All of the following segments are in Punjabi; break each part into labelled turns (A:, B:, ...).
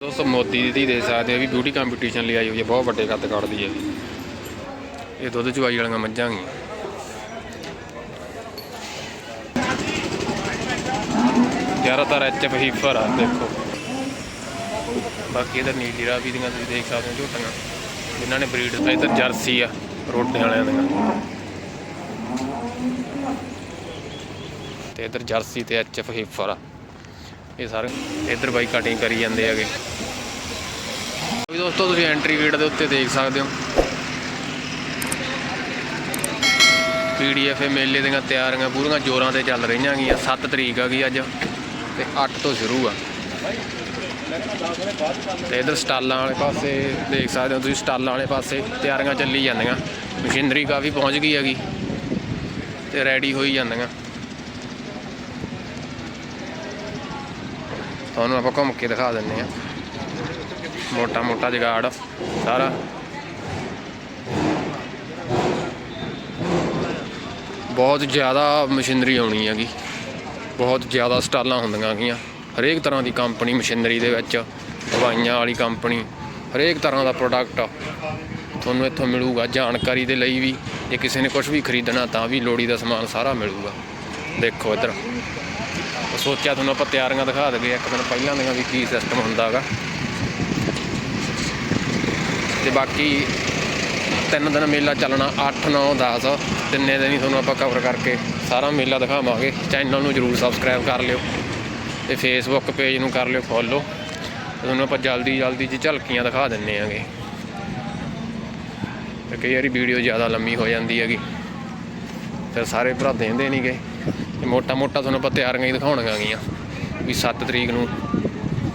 A: ਦੋਸਤੋ ਮੋਦੀ ਦੀ ਧੀ ਦੇ ਸਕਦੇ ਹੋ ਵੀ ਬਿਊਟੀ ਕੰਪੀਟੀਸ਼ਨ ਲਈ ਆਈ ਹੋਈ ਹੈ, ਬਹੁਤ ਵੱਡੇ ਕੱਦ ਕੱਢਦੀ ਹੈ। ਇਹ ਦੁੱਧ ਚਵਾਈ ਵਾਲੀਆਂ ਮੱਝਾਂ ਗੀਆਂ ਜ਼ਿਆਦਾਤਰ ਐਚਐਫ ਹੀਫਰ ਆ, ਦੇਖੋ। ਬਾਕੀ ਇਧਰ ਨੀਲੀ ਰਾਵੀ ਦੀਆਂ ਤੁਸੀਂ ਦੇਖ ਸਕਦੇ ਹੋ, ਝੋਟੀਆਂ। ਜਿਨ੍ਹਾਂ ਨੇ ਬਰੀਡ ਤਾਂ ਇਧਰ ਜਰਸੀ ਆ, ਰੋਡੇ ਵਾਲਿਆਂ ਦੀਆਂ। ਤੇ ਇਧਰ ਜਰਸੀ ਤੇ ਐਚਐਫ ਹੀਫਰ ਆ। ਇਹ ਸਾਰੇ, ਇੱਧਰ ਬਾਈ ਕਟਿੰਗ ਕਰੀ ਜਾਂਦੇ ਹੈਗੇ। ਵੀ ਦੋਸਤੋ, ਤੁਸੀਂ ਐਂਟਰੀ ਗੇਟ ਦੇ ਉੱਤੇ ਦੇਖ ਸਕਦੇ ਹੋ। ਪੀਡੀਐਫ ਮੇਲੇ ਦੀਆਂ ਤਿਆਰੀਆਂ ਪੂਰੀਆਂ ਜ਼ੋਰਾਂ ਤੇ ਚੱਲ ਰਹੀਆਂ ਗੀਆਂ। 7 ਤਰੀਕ ਆ ਗਈ ਅੱਜ ਤੇ 8 ਤੋਂ ਸ਼ੁਰੂ ਆ। ਤੇ ਇਧਰ ਸਟਾਲਾਂ ਵਾਲੇ ਪਾਸੇ ਦੇਖ ਸਕਦੇ ਹੋ ਤੁਸੀਂ, ਸਟਾਲਾਂ ਵਾਲੇ ਪਾਸੇ ਤਿਆਰੀਆਂ ਚੱਲੀ ਜਾਂਦੀਆਂ। ਮਸ਼ੀਨਰੀ ਕਾਫੀ ਪਹੁੰਚ ਗਈ ਹੈਗੀ ਤੇ ਰੈਡੀ ਹੋਈ ਜਾਂਦੀਆਂ। ਤੁਹਾਨੂੰ ਆਪਾਂ ਘੁੰਮ ਕੇ ਦਿਖਾ ਦਿੰਨੇ ਆ ਮੋਟਾ ਮੋਟਾ ਜਗਾੜ, ਸਾਰਾ। ਬਹੁਤ ਜ਼ਿਆਦਾ ਮਸ਼ੀਨਰੀ ਆਉਣੀ ਹੈਗੀ। ਬਹੁਤ ਜ਼ਿਆਦਾ ਸਟਾਲਾਂ ਹੁੰਦੀਆਂ ਹੈਗੀਆਂ। ਹਰੇਕ ਤਰ੍ਹਾਂ ਦੀ ਕੰਪਨੀ ਮਸ਼ੀਨਰੀ ਦੇ ਵਿੱਚ ਦਵਾਈਆਂ ਵਾਲੀ ਕੰਪਨੀ, ਹਰੇਕ ਤਰ੍ਹਾਂ ਦਾ ਪ੍ਰੋਡਕਟ ਤੁਹਾਨੂੰ ਇੱਥੋਂ ਮਿਲੂਗਾ, ਜਾਣਕਾਰੀ ਦੇ ਲਈ ਵੀ। ਜੇ ਕਿਸੇ ਨੇ ਕੁਝ ਵੀ ਖਰੀਦਣਾ ਤਾਂ ਵੀ ਲੋੜੀ ਦਾ ਸਮਾਨ ਸਾਰਾ ਮਿਲੂਗਾ। ਦੇਖੋ ਇੱਧਰ। ਸੋਚਿਆ ਤੁਹਾਨੂੰ ਆਪਾਂ ਤਿਆਰੀਆਂ ਦਿਖਾ ਦਗੇ ਇੱਕ ਦਿਨ ਪਹਿਲਾਂ ਦੀਆਂ ਵੀ ਕੀ ਸਿਸਟਮ ਹੁੰਦਾ ਹੁੰਦਾਗਾ। ਤੇ ਬਾਕੀ ਤਿੰਨ ਦਿਨ ਮੇਲਾ ਚੱਲਣਾ 8 9 10 ਤਿੰਨੇ ਦਿਨ ਹੀ ਤੁਹਾਨੂੰ ਆਪਾਂ ਕਵਰ ਕਰਕੇ ਸਾਰਾ ਮੇਲਾ ਦਿਖਾਵਾਂਗੇ। ਚੈਨਲ ਨੂੰ ਜਰੂਰ ਸਬਸਕ੍ਰਾਈਬ ਕਰ ਲਿਓ। ਤੇ ਫੇਸਬੁੱਕ ਪੇਜ ਨੂੰ ਕਰ ਲਿਓ ਫੋਲੋ ਤੁਹਾਨੂੰ ਆਪਾਂ ਜਲਦੀ ਜਲਦੀ ਜੀ ਝਲਕੀਆਂ ਦਿਖਾ ਦਿੰਨੇ ਆਂਗੇ। ਤੇ ਕਈ ਵਾਰੀ ਵੀਡੀਓ ਜ਼ਿਆਦਾ ਲੰਮੀ ਹੋ ਜਾਂਦੀ ਹੈਗੀ। ਫਿਰ ਸਾਰੇ ਭਰਾ ਦੇਂਦੇ ਨਹੀਂ ਗਏ ਤੇ ਮੋਟਾ ਮੋਟਾ ਤੁਹਾਨੂੰ ਆਪਾਂ ਤਿਆਰੀਆਂ ਹੀ ਦਿਖਾਉਣੀਆਂ ਗੀਆਂ ਵੀ 7 ਤਰੀਕ ਨੂੰ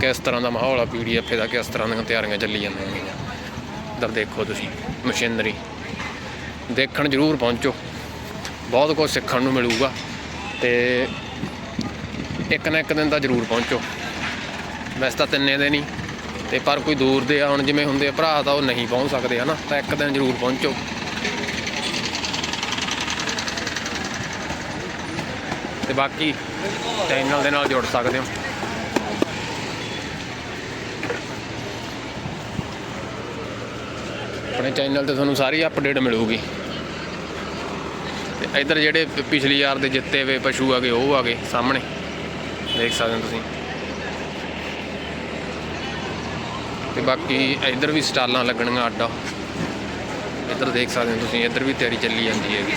A: ਕਿਸ ਤਰ੍ਹਾਂ ਦਾ ਮਾਹੌਲ ਆ ਪੀਡੀਐਫ ਦਾ, ਕਿਸ ਤਰ੍ਹਾਂ ਦੀਆਂ ਤਿਆਰੀਆਂ ਚੱਲੀ ਜਾਂਦੀਆਂ ਗੀਆਂ। ਇੱਧਰ ਦੇਖੋ ਤੁਸੀਂ, ਮਸ਼ੀਨਰੀ। ਦੇਖਣ ਜ਼ਰੂਰ ਪਹੁੰਚੋ। ਬਹੁਤ ਕੁਝ ਸਿੱਖਣ ਨੂੰ ਮਿਲੂਗਾ ਤੇ ਇੱਕ ਨਾ ਇੱਕ ਦਿਨ ਤਾਂ ਜ਼ਰੂਰ ਪਹੁੰਚੋ। ਵੈਸੇ ਤਾਂ ਤਿੰਨੇ ਦਿਨ ਹੀ, ਤੇ ਪਰ ਕੋਈ ਦੂਰ ਦੇ ਆ ਹੁਣ ਜਿਵੇਂ ਹੁੰਦੇ ਆ, ਭਰਾ ਤਾਂ ਉਹ ਨਹੀਂ ਪਹੁੰਚ ਸਕਦੇ ਹਨਾ, ਤਾਂ ਇੱਕ ਦਿਨ ਜ਼ਰੂਰ ਪਹੁੰਚੋ। ਤੇ ਬਾਕੀ ਚੈਨਲ ਦੇ ਨਾਲ ਜੁੜ ਸਕਦੇ ਹੋ। ਆਪਣੇ ਚੈਨਲ ਤੇ ਤੁਹਾਨੂੰ ਸਾਰੀ ਅਪਡੇਟ ਮਿਲੂਗੀ। ਤੇ ਇਧਰ ਜਿਹੜੇ ਪਿਛਲੀ ਯਾਰ ਦੇ ਜਿੱਤੇ ਹੋਏ ਪਸ਼ੂ ਆਗੇ ਉਹ ਆਗੇ ਸਾਹਮਣੇ। ਦੇਖ ਸਕਦੇ ਹੋ ਤੁਸੀਂ। ਤੇ ਬਾਕੀ ਇਧਰ ਵੀ ਸਟਾਲਾਂ ਲੱਗਣੀਆਂ ਆਡਾ ਇਧਰ ਦੇਖ ਸਕਦੇ ਹੋ ਤੁਸੀਂ, ਇਧਰ ਵੀ ਤਿਆਰੀ ਚੱਲੀ ਜਾਂਦੀ ਹੈਗੀ।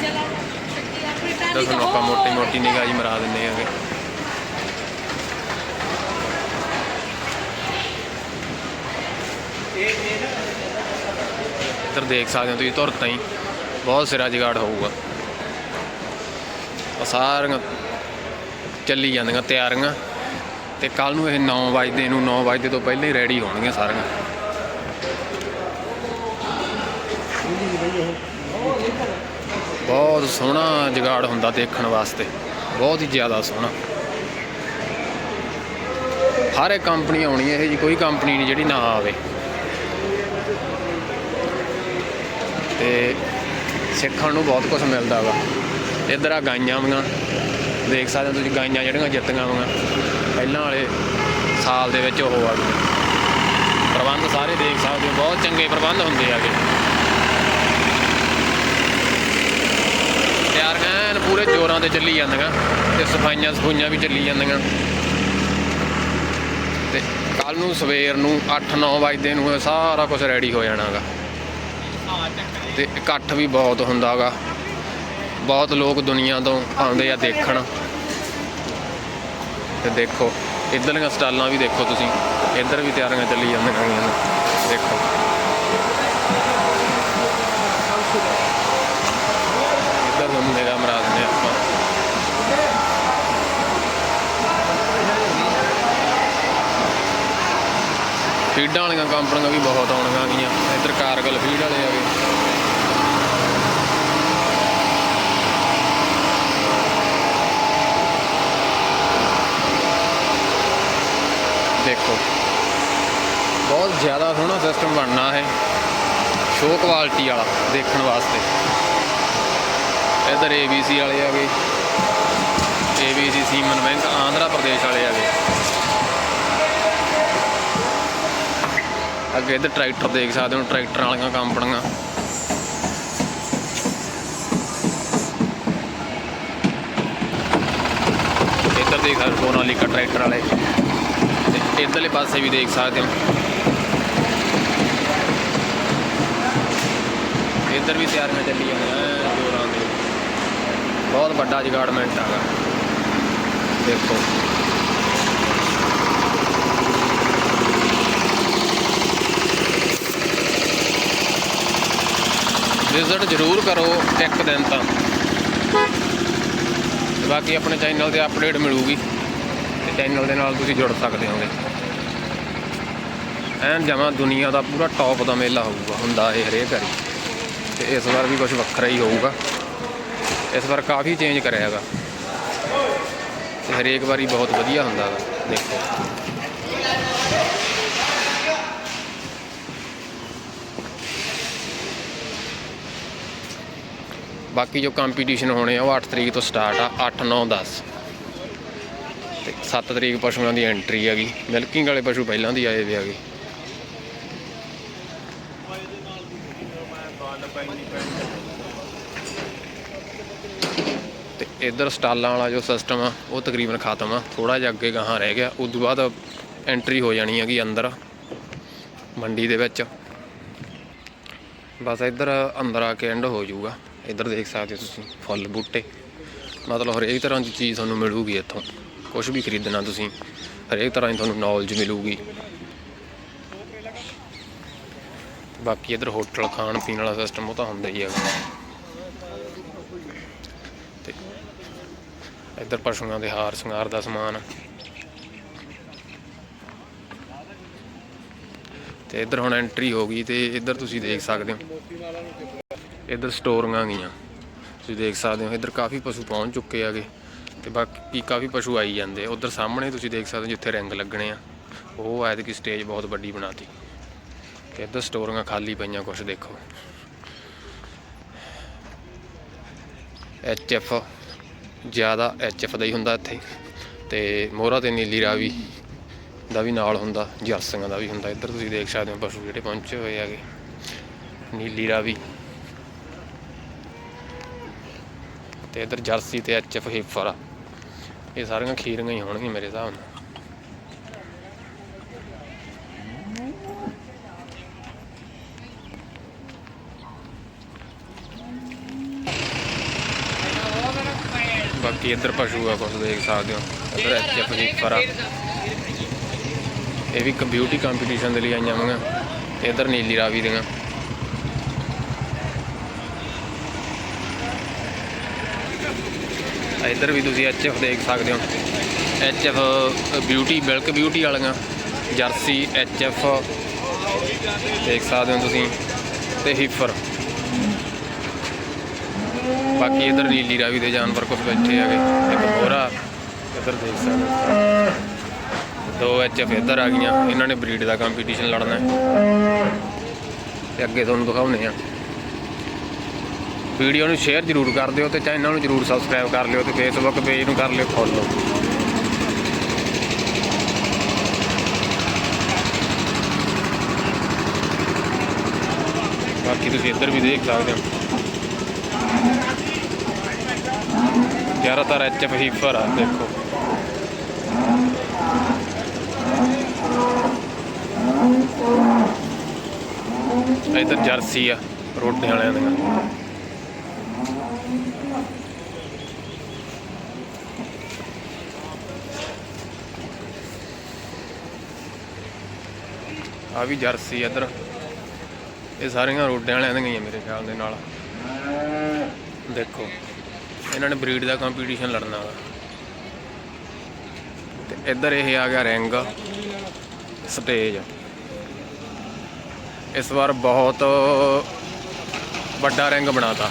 A: ਤਾਂ ਤੁਹਾਨੂੰ ਆਪਾਂ ਮੋਟੀ ਮੋਟੀ ਨਿਗਾਹ ਜੀ ਮਰਾ ਦਿੰਦੇ ਹੈਗੇ। ਇੱਧਰ ਦੇਖ ਸਕਦੇ ਹੋ ਤੁਸੀਂ, ਧੁਰ ਤਾਈ ਬਹੁਤ ਸਿਰਾ ਜਗਾੜ ਹੋਊਗਾ। ਸਾਰੀਆਂ ਚੱਲੀ ਜਾਂਦੀਆਂ, ਤਿਆਰੀਆਂ। ਤੇ ਕੱਲ ਨੂੰ ਇਹ 9 ਵਜੇ ਨੂੰ 9 ਵਜੇ ਤੋਂ ਪਹਿਲਾਂ ਹੀ ਰੈਡੀ ਹੋਣਗੀਆਂ ਸਾਰੀਆਂ। ਬਹੁਤ ਸੋਹਣਾ ਜਗਾੜ ਹੁੰਦਾ ਦੇਖਣ ਵਾਸਤੇ। ਬਹੁਤ ਹੀ ਜ਼ਿਆਦਾ ਸੋਹਣਾ। ਹਰ ਇੱਕ ਕੰਪਨੀ ਆਉਣੀ ਹੈ, ਇਹ ਜੀ ਕੋਈ ਕੰਪਨੀ ਨਹੀਂ ਜਿਹੜੀ ਨਾ ਆਵੇ। ਤੇ ਸਿੱਖਣ ਨੂੰ ਬਹੁਤ ਕੁਝ ਮਿਲਦਾ ਵਾ। ਇੱਧਰ ਆ ਗਾਈਆਂ ਵਾਂ ਦੇਖ ਸਕਦੇ ਹੋ ਤੁਸੀਂ, ਗਾਈਆਂ ਜਿਹੜੀਆਂ ਜਿੱਤੀਆਂ ਵਾਂ ਪਹਿਲਾਂ ਵਾਲੇ ਸਾਲ ਦੇ ਵਿੱਚ ਉਹ ਆ ਪ੍ਰਬੰਧ ਸਾਰੇ ਦੇਖ ਸਕਦੇ ਹੋ, ਬਹੁਤ ਚੰਗੇ ਪ੍ਰਬੰਧ ਹੁੰਦੇ ਆਗੇ ਤਿਆਰੀਆਂ ਐਨ ਤੇ ਚੱਲੀ ਜਾਂਦੀਆਂ ਤੇ ਸਫਾਈਆਂ ਸਫੂਈਆਂ ਵੀ ਚੱਲੀ ਜਾਂਦੀਆਂ। ਤੇ ਕੱਲ ਨੂੰ ਸਵੇਰ ਨੂੰ 8-9 ਵਜੇ ਨੂੰ ਸਾਰਾ ਕੁਝ ਰੈਡੀ ਹੋ ਜਾਣਾਗਾ। ਤੇ ਇਕੱਠ ਵੀ ਬਹੁਤ ਹੁੰਦਾਗਾ। ਬਹੁਤ ਲੋਕ ਦੁਨੀਆ ਤੋਂ ਆਉਂਦੇ ਆ ਦੇਖਣ। ਤੇ ਦੇਖੋ, ਇੱਧਰਲੀਆਂ ਸਟਾਲਾਂ ਵੀ ਦੇਖੋ ਤੁਸੀਂ। ਇੱਧਰ ਵੀ ਤਿਆਰੀਆਂ ਚੱਲੀ ਜਾਂਦੀਆਂ ਨੇ। ਦੇਖੋ ਇੱਧਰ ਤੁਹਾਨੂੰ ਨਿਗਾਹ ਮਰਾ ਦਿੰਦੇ ਹਾਂ ਆਪਾਂ ਫੀਡਾਂ ਵਾਲੀਆਂ ਕੰਪਨੀਆਂ ਵੀ ਬਹੁਤ ਆਉਣੀਆਂ ਗਈਆਂ ਇੱਧਰ ਕਾਰਗਲ ਫੀਡ ਵਾਲੇ ਆ ਗਏ ਦੇਖੋ। ਬਹੁਤ ਜ਼ਿਆਦਾ ਸੋਹਣਾ ਸਿਸਟਮ ਬਣਨਾ ਹੈ ਸ਼ੋ ਕੁਆਲਿਟੀ ਵਾਲਾ ਦੇਖਣ ਵਾਸਤੇ। ਇੱਧਰ ABC ਵਾਲੇ ਆ ਗਏ ABC semen bank Andhra Pradesh ਵਾਲੇ ਆ ਗਏ ਅੱਗੇ ਇੱਧਰ ਟਰੈਕਟਰ ਦੇਖ ਸਕਦੇ ਹੋ, ਟਰੈਕਟਰਾਂ ਵਾਲੀਆਂ ਕੰਪਨੀਆਂ। ਇੱਧਰ ਦੇਖ ਸਕਦੇ ਹੋ ਸੋਨਾਲੀਕਾ ਟਰੈਕਟਰ ਵਾਲੇ। ਤੇ ਇੱਧਰਲੇ ਪਾਸੇ ਵੀ ਦੇਖ ਸਕਦੇ ਹੋ। ਇੱਧਰ ਵੀ ਤਿਆਰੀਆਂ ਚੱਲੀਆਂ ਨੇ ਜੋਰਾਂ ਦੇ ਬਹੁਤ ਵੱਡਾ ਜਗਾੜਮੈਂਟ ਹੈਗਾ। ਦੇਖੋ। ਵਿਜ਼ਿਟ ਜ਼ਰੂਰ ਕਰੋ ਇੱਕ ਦਿਨ ਤਾਂ। ਤੇ ਬਾਕੀ ਆਪਣੇ ਚੈਨਲ ਤੇ ਅਪਡੇਟ ਮਿਲੂਗੀ। ਤੇ ਚੈਨਲ ਦੇ ਨਾਲ ਤੁਸੀਂ ਜੁੜ ਸਕਦੇ ਹੋਗੇ। ਐਨ ਜਮਾ ਦੁਨੀਆ ਦਾ ਪੂਰਾ ਟੌਪ ਦਾ ਮੇਲਾ ਹੋਊਗਾ, ਹੁੰਦਾ ਇਹ ਹਰੇਕ ਵਾਰੀ। ਤੇ ਇਸ ਵਾਰ ਵੀ ਕੁਝ ਵੱਖਰਾ ਹੀ ਹੋਊਗਾ। ਇਸ ਵਾਰ ਕਾਫੀ ਚੇਂਜ ਕਰਿਆ ਹੈਗਾ। ਤੇ ਹਰੇਕ ਵਾਰੀ ਬਹੁਤ ਵਧੀਆ ਹੁੰਦਾ ਹੈਗਾ, ਦੇਖੋ। ਬਾਕੀ ਜੋ ਕੰਪੀਟੀਸ਼ਨ ਹੋਣੇ ਆ, ਉਹ 8 ਤਰੀਕ ਤੋਂ ਸਟਾਰਟ ਆ 8 9 10 ਤੇ 7 ਤਰੀਕ ਪਸ਼ੂਆਂ ਦੀ ਐਂਟਰੀ ਹੈਗੀ। ਮਿਲਕਿੰਗ ਵਾਲੇ ਪਸ਼ੂ ਪਹਿਲਾਂ ਦੀ ਆਏ ਵੇ ਹੈਗੇ। ਤੇ ਇਧਰ ਸਟਾਲਾਂ ਵਾਲਾ ਜੋ ਸਿਸਟਮ ਆ, ਉਹ ਤਕਰੀਬਨ ਖਤਮ ਆ। ਥੋੜਾ ਜਿਹਾ ਅੱਗੇ ਗਾਹਾਂ ਰਹਿ ਗਿਆ। ਉਸ ਤੋਂ ਬਾਅਦ ਐਂਟਰੀ ਹੋ ਜਾਣੀ ਹੈਗੀ ਅੰਦਰ, ਮੰਡੀ ਦੇ ਵਿੱਚ। ਬਸ ਇੱਧਰ ਅੰਦਰ ਆ ਕੇ ਐਂਡ ਹੋ ਜਾਊਗਾ। ਇੱਧਰ ਦੇਖ ਸਕਦੇ ਹੋ ਤੁਸੀਂ, ਫੁੱਲ ਬੂਟੇ। ਮਤਲਬ ਹਰੇਕ ਤਰ੍ਹਾਂ ਦੀ ਚੀਜ਼ ਤੁਹਾਨੂੰ ਮਿਲੂਗੀ ਇੱਥੋਂ। ਕੁਝ ਵੀ ਖਰੀਦਣਾ ਤੁਸੀਂ, ਹਰੇਕ ਤਰ੍ਹਾਂ ਦੀ ਤੁਹਾਨੂੰ ਨੌਲੇਜ ਮਿਲੂਗੀ। ਬਾਕੀ ਇੱਧਰ ਹੋਟਲ ਖਾਣ ਪੀਣ ਵਾਲਾ ਸਿਸਟਮ ਉਹ ਤਾਂ ਹੁੰਦਾ ਹੀ ਹੈ ਤੇ ਇੱਧਰ ਪਸ਼ੂਆਂ ਦੇ ਹਾਰ ਸ਼ਿੰਗਾਰ ਦਾ ਸਮਾਨ। ਤੇ ਇੱਧਰ ਹੁਣ ਐਂਟਰੀ ਹੋ ਗਈ ਤੇ ਇੱਧਰ ਤੁਸੀਂ ਦੇਖ ਸਕਦੇ ਹੋ। ਇੱਧਰ ਸਟੋਰੀਆਂ ਗਈਆਂ। ਤੁਸੀਂ ਦੇਖ ਸਕਦੇ ਹੋ, ਇੱਧਰ ਕਾਫੀ ਪਸ਼ੂ ਪਹੁੰਚ ਚੁੱਕੇ ਆਗੇ ਤੇ ਬਾਕੀ ਕਾਫੀ ਪਸ਼ੂ ਆਈ ਜਾਂਦੇ। ਉਧਰ ਸਾਹਮਣੇ ਤੁਸੀਂ ਦੇਖ ਸਕਦੇ ਹੋ ਜਿੱਥੇ ਰਿੰਗ ਲੱਗਣੇ ਆ। ਉਹ ਐਤਕੀ ਸਟੇਜ ਬਹੁਤ ਵੱਡੀ ਬਣਾਤੀ। ਤੇ ਇੱਧਰ ਸਟੋਰੀਆਂ ਖਾਲੀ ਪਈਆਂ ਕੁਝ ਦੇਖੋ। ਐਚ ਐਫ ਜ਼ਿਆਦਾ ਐਚ ਐਫ ਦਾ ਹੀ ਹੁੰਦਾ ਇੱਥੇ। ਤੇ ਮੋਹਰਾ ਤੇ ਨੀਲੀ ਰਾਵੀ ਦਾ ਵੀ ਨਾਲ ਹੁੰਦਾ, ਜਰਸੀਆਂ ਦਾ ਵੀ ਹੁੰਦਾ। ਇੱਧਰ ਤੁਸੀਂ ਦੇਖ ਸਕਦੇ ਹੋ ਪਸ਼ੂ ਜਿਹੜੇ ਪਹੁੰਚੇ ਹੋਏ ਹੈਗੇ। ਨੀਲੀ ਰਾਵੀ। ਤੇ ਇੱਧਰ ਜਰਸੀ ਤੇ ਐਚ ਐਫ ਹੀਫਰ ਇਹ ਸਾਰੀਆਂ ਖੀਰੀਆਂ ਹੀ ਹੋਣਗੀਆਂ ਮੇਰੇ ਹਿਸਾਬ ਨਾਲ। ਬਾਕੀ ਇੱਧਰ ਪਸ਼ੂ ਆ ਕੁਝ ਦੇਖ ਸਕਦੇ ਹੋ। ਇੱਧਰ ਐਚ ਐਫ ਹੀਫਰ ਆ। ਇਹ ਵੀ ਇੱਕ ਬਿਊਟੀ ਕੰਪੀਟੀਸ਼ਨ ਦੇ ਲਈ ਆਈਆਂ ਹੋਈਆਂ। ਤੇ ਇੱਧਰ ਨੀਲੀ ਰਾਵੀ ਦੀਆਂ। ਇੱਧਰ ਵੀ ਤੁਸੀਂ ਐਚ ਐਫ ਦੇਖ ਸਕਦੇ ਹੋ। H F beauty milk beauty ਵਾਲੀਆਂ, ਜਰਸੀ ਐਚ ਐਫ ਦੇਖ ਸਕਦੇ ਹੋ ਤੁਸੀਂ, ਤੇ ਹੀਫਰ ਬਾਕੀ ਇੱਧਰ ਨੀਲੀ ਰਾਵੀ ਦੇ ਜਾਨਵਰ ਕੁਝ ਬੈਠੇ ਹੈਗੇ। ਇੱਕ ਮੋਹਰਾ ਇੱਧਰ ਦੇਖ ਸਕਦੇ ਹੋ ਦੋ ਐਚ ਐਫ ਇੱਧਰ ਆ ਗਈਆਂ, ਇਹਨਾਂ ਨੇ ਬਰੀਡ ਦਾ ਕੰਪੀਟੀਸ਼ਨ ਲੜਨਾ ਹੈ। ਤੇ ਅੱਗੇ ਤੁਹਾਨੂੰ ਦਿਖਾਉਨੇ ਆ ਵੀਡੀਓ ਨੂੰ ਸ਼ੇਅਰ ਜ਼ਰੂਰ ਕਰ ਦਿਓ ਤੇ ਚੈਨਲ ਨੂੰ ਜ਼ਰੂਰ ਸਬਸਕ੍ਰਾਈਬ ਕਰ ਲਿਓ ਤੇ ਫੇਸਬੁੱਕ ਪੇਜ ਨੂੰ ਕਰ ਲਿਓ ਫੋਲੋ ਬਾਕੀ ਤੁਸੀਂ ਇੱਧਰ ਵੀ ਦੇਖ ਸਕਦੇ ਹੋ। ਜ਼ਿਆਦਾਤਰ ਐਚ ਐਫ ਹੀਫਰ ਆ, ਦੇਖੋ। ਇੱਧਰ ਜਰਸੀ ਆ, ਰੋਡੇ ਵਾਲਿਆਂ ਦੀਆਂ। ਆ ਵੀ ਜਰਸੀ ਆ ਇੱਧਰ। ਇਹ ਸਾਰੀਆਂ ਰੋਡਿਆਂ ਵਾਲਿਆਂ ਦੀਆਂ ਹੀ ਆ ਮੇਰੇ ਖਿਆਲ ਦੇ ਨਾਲ। ਦੇਖੋ, ਇਹਨਾਂ ਨੇ ਬਰੀਡ ਦਾ ਕੰਪੀਟੀਸ਼ਨ ਲੜਨਾ ਵਾ। ਤੇ ਇੱਧਰ ਇਹ ਆ ਗਿਆ ਰਿੰਗ, ਸਟੇਜ। ਇਸ ਵਾਰ ਬਹੁਤ ਵੱਡਾ ਰਿੰਗ ਬਣਾਤਾ।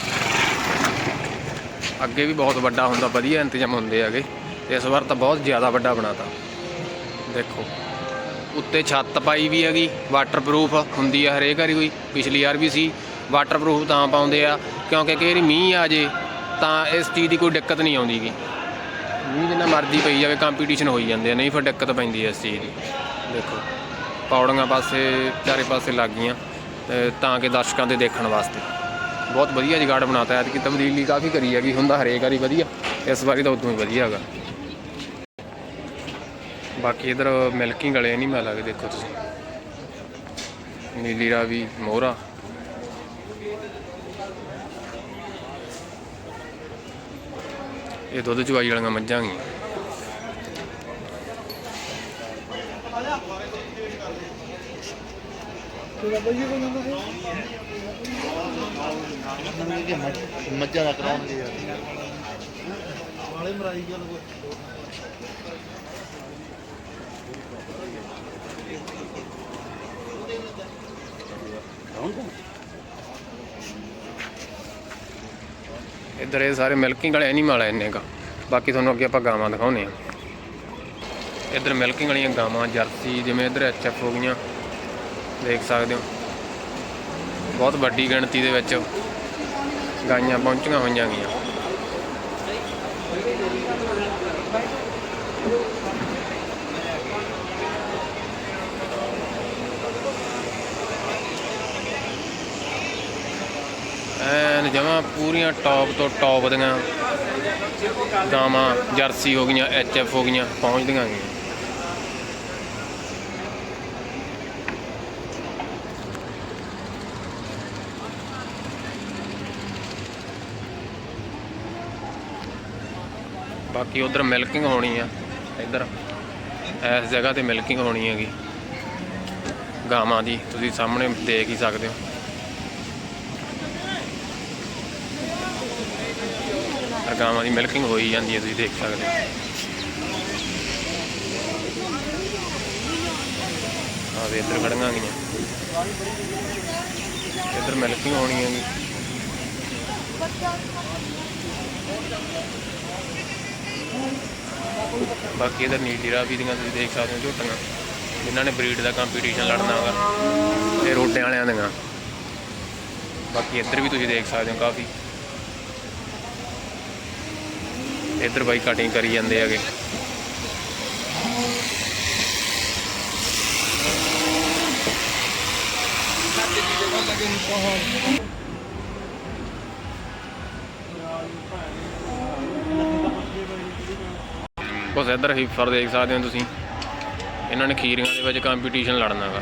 A: ਅੱਗੇ ਵੀ ਬਹੁਤ ਵੱਡਾ ਹੁੰਦਾ, ਵਧੀਆ ਇੰਤਜ਼ਾਮ ਹੁੰਦੇ ਹੈਗੇ। ਇਸ ਵਾਰ ਤਾਂ ਬਹੁਤ ਜ਼ਿਆਦਾ ਵੱਡਾ ਬਣਾਤਾ। ਦੇਖੋ। ਉੱਤੇ ਛੱਤ ਪਾਈ ਵੀ ਹੈਗੀ ਵਾਟਰਪ੍ਰੂਫ ਹੁੰਦੀ ਆ ਹਰੇਕ ਵਾਰੀ ਕੋਈ, ਪਿਛਲੀ ਵਾਰ ਵੀ ਸੀ ਵਾਟਰਪ੍ਰੂਫ ਤਾਂ ਪਾਉਂਦੇ ਆ, ਕਿਉਂਕਿ ਕਈ ਵਾਰੀ ਮੀਂਹ ਆ ਜੇ, ਤਾਂ ਇਸ ਚੀਜ਼ ਦੀ ਕੋਈ ਦਿੱਕਤ ਨਹੀਂ ਆਉਂਦੀਗੀ ਮੀਂਹ ਜਿੰਨਾ ਮਰਜ਼ੀ ਪਈ ਜਾਵੇ ਕੰਪੀਟੀਸ਼ਨ ਹੋਈ ਜਾਂਦੇ ਆ, ਨਹੀਂ ਫਿਰ ਦਿੱਕਤ ਪੈਂਦੀ ਐ ਇਸ ਚੀਜ਼ ਦੀ। ਦੇਖੋ, ਪੌੜੀਆਂ ਪਾਸੇ, ਚਾਰੇ ਪਾਸੇ ਲੱਗ ਗਈਆਂ, ਤਾਂ ਕਿ ਦਰਸ਼ਕਾਂ ਦੇ ਦੇਖਣ ਵਾਸਤੇ। ਬਹੁਤ ਵਧੀਆ ਜਗਾੜ ਬਣਾਤਾ ਹੈ ਕਿ ਤਬਦੀਲੀ ਕਾਫੀ ਕਰੀ ਹੈਗੀ, ਹੁੰਦਾ ਹਰੇਕ ਵਾਰੀ ਵਧੀਆ, ਇਸ ਵਾਰੀ ਤਾਂ ਉਦੋਂ ਹੀ ਵਧੀਆ ਹੈਗਾ। ਬਾਕੀ ਇਧਰ ਮਿਲਕਿੰਗ ਵਾਲੇ ਨਹੀਂ ਮੈਂ ਲੱਗੇ ਦੇਖੋ ਤੁਸੀਂ। ਨੀਲੀ ਰਾਵੀ, ਮੋਹਰਾ। ਇਹ ਦੁੱਧ ਚਵਾਈ ਵਾਲੀਆਂ ਮੱਝਾਂ ਗਈਆਂ।
B: ਮੱਝਾਂ ਦਾ ਕਰਾਉਣਗੇ ਯਾਰ। ਵਾਲੇ ਮਰਾਈ ਗੱਲ
A: ਇੱਧਰ ਇਹ ਸਾਰੇ ਮਿਲਕਿੰਗ ਵਾਲੇ ਐਨੀਮਲ ਆ ਇੰਨੇ ਕਾ। ਬਾਕੀ ਤੁਹਾਨੂੰ ਅੱਗੇ ਆਪਾਂ ਗਾਵਾਂ ਦਿਖਾਉਨੇ ਆ ਇੱਧਰ ਮਿਲਕਿੰਗ ਵਾਲੀਆਂ ਗਾਵਾਂ, ਜਰਸੀ, ਜਿਵੇਂ ਇੱਧਰ ਐਚਐਫ ਹੋ ਗਈਆਂ। ਦੇਖ ਸਕਦੇ ਹੋ। ਬਹੁਤ ਵੱਡੀ ਗਿਣਤੀ ਦੇ ਵਿੱਚ ਗਾਈਆਂ ਪਹੁੰਚੀਆਂ ਹੋਈਆਂ ਗਈਆਂ। ਐਨ ਜਮਾਂ ਪੂਰੀਆਂ ਟੌਪ ਤੋਂ ਟੌਪ ਦੀਆਂ ਗਾਵਾਂ ਜਰਸੀ ਹੋ ਗਈਆਂ ਐਚਐਫ ਹੋ ਗਈਆਂ ਪਹੁੰਚਦੀਆਂ ਗਈਆਂ। ਬਾਕੀ ਉਧਰ ਮਿਲਕਿੰਗ ਹੋਣੀ ਆ, ਇੱਧਰ। ਇਸ ਜਗ੍ਹਾ ਤੇ ਮਿਲਕਿੰਗ ਹੋਣੀ ਹੈਗੀ। ਗਾਵਾਂ ਦੀ ਤੁਸੀਂ ਸਾਹਮਣੇ ਦੇਖ ਹੀ ਸਕਦੇ ਹੋ। ਗਾਵਾਂ ਦੀ ਮਿਲਕਿੰਗ ਹੋਈ ਜਾਂਦੀ ਹੈ, ਤੁਸੀਂ ਦੇਖ ਸਕਦੇ ਹੋ। ਆਹ ਦੇ ਇੱਧਰ ਖੜੀਆਂ ਗਈਆਂ ਇੱਧਰ ਮਿਲਕਿੰਗ ਹੋਣੀ ਹੈਗੀ ਬਾਕੀ ਇਹਦਾ ਨੀਲੀ ਰਾਵੀ ਦੀਆਂ ਤੁਸੀਂ ਦੇਖ ਸਕਦੇ ਹੋ ਝੋਟੀਆਂ। ਜਿਨ੍ਹਾਂ ਨੇ ਬਰੀਡ ਦਾ ਕੰਪੀਟੀਸ਼ਨ ਲੜਨਾ ਹੈਗਾ ਇਹ ਰੋਟੇ ਵਾਲਿਆਂ ਦੀਆਂ। ਬਾਕੀ ਇੱਧਰ ਵੀ ਤੁਸੀਂ ਦੇਖ ਸਕਦੇ ਹੋ ਕਾਫੀ। ਇੱਧਰ ਬਾਈ ਕਟਿੰਗ ਕਰੀ ਜਾਂਦੇ ਹੈਗੇ। ਬਸ ਇੱਧਰ ਹੀਫਰ ਦੇਖ ਸਕਦੇ ਹੋ ਤੁਸੀਂ। ਇਹਨਾਂ ਨੇ ਖੀਰੀਆਂ ਦੇ ਵਿੱਚ ਕੰਪੀਟੀਸ਼ਨ ਲੜਨਾ ਹੈਗਾ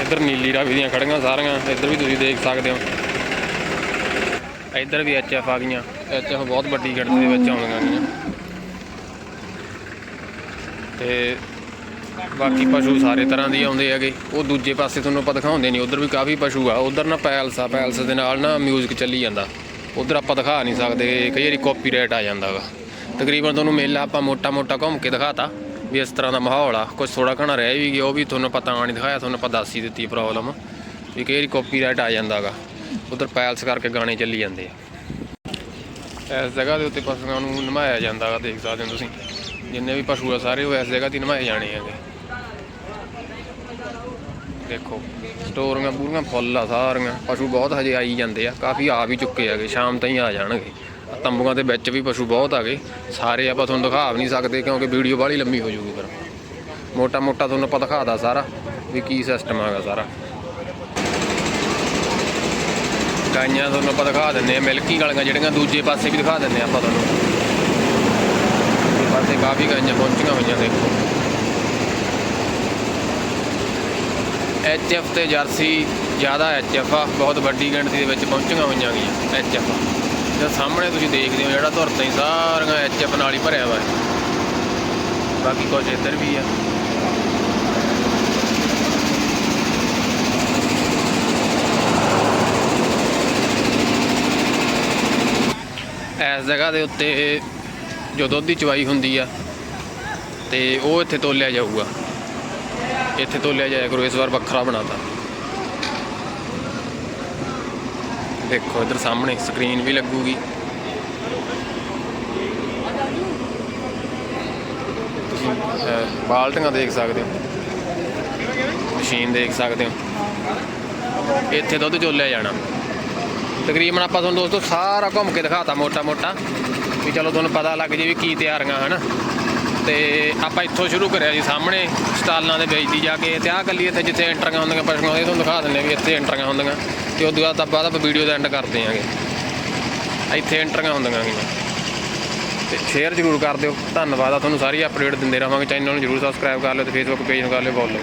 A: ਇੱਧਰ ਨੀਲੀ ਰਾਵੀ ਦੀਆਂ ਖੜੀਆਂ ਸਾਰੀਆਂ, ਇੱਧਰ ਵੀ ਤੁਸੀਂ ਦੇਖ ਸਕਦੇ ਹੋ। ਇੱਧਰ ਵੀ ਐਚਐਫ ਆ ਗਈਆਂ। ਐਚਐਫ ਬਹੁਤ ਵੱਡੀ ਗਿਣਤੀ ਦੇ ਵਿੱਚ ਆਉਂਦੀਆਂ ਗਈਆਂ ਤੇ ਬਾਕੀ ਪਸ਼ੂ ਸਾਰੇ ਤਰ੍ਹਾਂ ਦੇ ਆਉਂਦੇ ਹੈਗੇ। ਉਹ ਦੂਜੇ ਪਾਸੇ ਤੁਹਾਨੂੰ ਆਪਾਂ ਦਿਖਾਉਂਦੇ ਨਹੀਂ। ਉਧਰ ਵੀ ਕਾਫੀ ਪਸ਼ੂ ਆ। ਉਧਰ ਨਾ ਪੈਲਸ ਆ। ਪੈਲਸ ਦੇ ਨਾਲ ਨਾ ਮਿਊਜ਼ਿਕ ਚੱਲੀ ਜਾਂਦਾ। ਉਧਰ ਆਪਾਂ ਦਿਖਾ ਨਹੀਂ ਸਕਦੇ। ਕਈ ਵਾਰੀ ਕਾਪੀਰਾਈਟ ਆ ਜਾਂਦਾ ਵਾ। ਤਕਰੀਬਨ ਤੁਹਾਨੂੰ ਮੇਲਾ ਆਪਾਂ ਮੋਟਾ ਮੋਟਾ ਘੁੰਮ ਕੇ ਦਿਖਾਤਾ ਵੀ ਇਸ ਤਰ੍ਹਾਂ ਦਾ ਮਾਹੌਲ ਆ। ਕੁਝ ਥੋੜਾ ਘਣਾ ਰਹਿ ਵੀ ਗਿਆ। ਉਹ ਵੀ ਤੁਹਾਨੂੰ ਪਤਾ ਨਹੀਂ ਦਿਖਾਇਆ। ਤੁਹਾਨੂੰ ਆਪਾਂ ਦੱਸ ਹੀ ਦਿੱਤੀ ਪ੍ਰੋਬਲਮ ਵੀ ਕਈ ਵਾਰੀ ਕਾਪੀਰਾਈਟ ਆ ਜਾਂਦਾਗਾ ਉਧਰ ਪੈਲਸ ਕਰਕੇ ਗਾਣੇ ਚੱਲੀ ਜਾਂਦੇ ਆ। ਇਸ ਜਗ੍ਹਾ ਦੇ ਉੱਤੇ ਪਸ਼ੂਆਂ ਨੂੰ ਨਮਾਇਆ ਜਾਂਦਾਗਾ ਦੇਖ ਸਕਦੇ ਹੋ ਤੁਸੀਂ। ਜਿੰਨੇ ਵੀ ਪਸ਼ੂ ਆ ਸਾਰੇ ਉਹ ਇਸ ਜਗ੍ਹਾ ਤੇ ਨਮਾਏ ਜਾਣੇ ਹੈਗੇ ਦੇਖੋ, ਸਟੋਰੀਆਂ ਪੂਰੀਆਂ ਫੁੱਲ ਆ ਸਾਰੀਆਂ। ਪਸ਼ੂ ਬਹੁਤ ਹਜੇ ਆਈ ਜਾਂਦੇ ਆ, ਕਾਫੀ ਆ ਵੀ ਚੁੱਕੇ ਹੈਗੇ ਸ਼ਾਮ ਤਾਈਂ ਆ ਜਾਣਗੇ। ਤੰਬੂਆਂ ਦੇ ਵਿੱਚ ਵੀ ਪਸ਼ੂ ਬਹੁਤ ਆ ਗਏ ਸਾਰੇ ਆਪਾਂ ਤੁਹਾਨੂੰ ਦਿਖਾ ਵੀ ਨਹੀਂ ਸਕਦੇ ਕਿਉਂਕਿ ਵੀਡੀਓ ਬਾਹਲੀ ਲੰਮੀ ਹੋ ਜਾਊਗੀ ਫਿਰ। ਮੋਟਾ ਮੋਟਾ ਤੁਹਾਨੂੰ ਆਪਾਂ ਦਿਖਾਦਾ ਸਾਰਾ ਵੀ ਕੀ ਸਿਸਟਮ ਹੈਗਾ ਸਾਰਾ। ਗਾਈਆਂ ਤੁਹਾਨੂੰ ਆਪਾਂ ਦਿਖਾ ਦਿੰਦੇ ਆ ਮਿਲਕੀ ਵਾਲੀਆਂ ਜਿਹੜੀਆਂ ਦੂਜੇ ਪਾਸੇ ਵੀ ਦਿਖਾ ਦਿੰਦੇ ਆ ਆਪਾਂ ਤੁਹਾਨੂੰ। ਦੂਜੇ ਪਾਸੇ ਕਾਫੀ ਗਾਈਆਂ ਪਹੁੰਚੀਆਂ ਹੋਈਆਂ ਦੇਖੋ ਐਚਐਫ ਤੇ ਜਰਸੀ ਜ਼ਿਆਦਾ ਐਚਐਫ ਆ, ਬਹੁਤ ਵੱਡੀ ਗਿਣਤੀ ਦੇ ਵਿੱਚ ਪਹੁੰਚੀਆਂ ਹੋਈਆਂ ਗਈਆਂ ਐਚਐਫ ਤੇ ਸਾਹਮਣੇ ਤੁਸੀਂ ਦੇਖਦੇ ਹੋ ਜਿਹੜਾ ਧੁਰ ਤਾਈਂ ਸਾਰੀਆਂ ਐਚਐਫ ਨਾਲ ਹੀ ਭਰਿਆ ਵਾ। ਬਾਕੀ ਕੁਝ ਇੱਧਰ ਵੀ ਆ। ਇਸ ਜਗ੍ਹਾ ਦੇ ਉੱਤੇ ਜੋ ਦੁੱਧ ਦੀ ਚਵਾਈ ਹੁੰਦੀ ਆ ਤੇ ਉਹ ਇੱਥੇ ਤੋਲਿਆ ਜਾਊਗਾ। ਇੱਥੇ ਤੋਲਿਆ ਜਾਇਆ ਕਰੋ ਇਸ ਵਾਰ ਵੱਖਰਾ ਬਣਾਤਾ। ਦੇਖੋ ਇਧਰ ਸਾਹਮਣੇ ਸਕਰੀਨ ਵੀ ਲੱਗੂਗੀ। ਤੁਸੀਂ ਅਹ, ਬਾਲਟੀਆਂ ਦੇਖ ਸਕਦੇ ਹੋ। ਮਸ਼ੀਨ ਦੇਖ ਸਕਦੇ ਹੋ। ਇੱਥੇ ਦੁੱਧ ਚੋਲਿਆ ਜਾਣਾ। ਤਕਰੀਬਨ ਆਪਾਂ ਤੁਹਾਨੂੰ ਦੋਸਤੋ ਸਾਰਾ ਘੁੰਮ ਕੇ ਦਿਖਾਤਾ ਮੋਟਾ ਮੋਟਾ ਵੀ ਚਲੋ ਤੁਹਾਨੂੰ ਪਤਾ ਲੱਗ ਜੇ ਵੀ ਕੀ ਤਿਆਰੀਆਂ, ਹਨ? ਤੇ ਆਪਾਂ ਇੱਥੋਂ ਸ਼ੁਰੂ ਕਰਿਆ ਜੀ ਸਾਹਮਣੇ, ਸਟਾਲਾਂ ਦੇ ਵਿੱਚ ਦੀ ਜਾ ਕੇ, ਤੇ ਆਹ ਗੱਲੀ ਇੱਥੇ ਜਿੱਥੇ ਐਂਟਰੀਆਂ ਹੁੰਦੀਆਂ, ਪਸ਼ੂਆਂ ਦੇ ਤੁਹਾਨੂੰ ਦਿਖਾ ਦਿੰਦੇ ਵੀ ਇੱਥੇ ਐਂਟਰੀਆਂ ਹੁੰਦੀਆਂ, ਤੇ ਉਦੋਂ ਬਾਅਦ ਆਪਾਂ ਬਾਅਦ ਵੀਡੀਓ ਦਾ ਐਂਡ ਕਰਦੇ ਆਂਗੇ। ਇੱਥੇ ਐਂਟਰੀਆਂ ਹੁੰਦੀਆਂ ਗੀਆਂ। ਤੇ ਸ਼ੇਅਰ ਜ਼ਰੂਰ ਕਰ ਦਿਓ। ਧੰਨਵਾਦ ਆ ਤੁਹਾਨੂੰ, ਸਾਰੀ ਅਪਡੇਟ ਦਿੰਦੇ ਰਹਾਂਗੇ। ਚੈਨਲ ਨੂੰ ਜ਼ਰੂਰ ਸਬਸਕ੍ਰਾਈਬ ਕਰ ਲਿਓ ਤੇ ਫੇਸਬੁੱਕ ਪੇਜ ਨੂੰ ਕਰ ਲਿਓ ਫੋਲੋ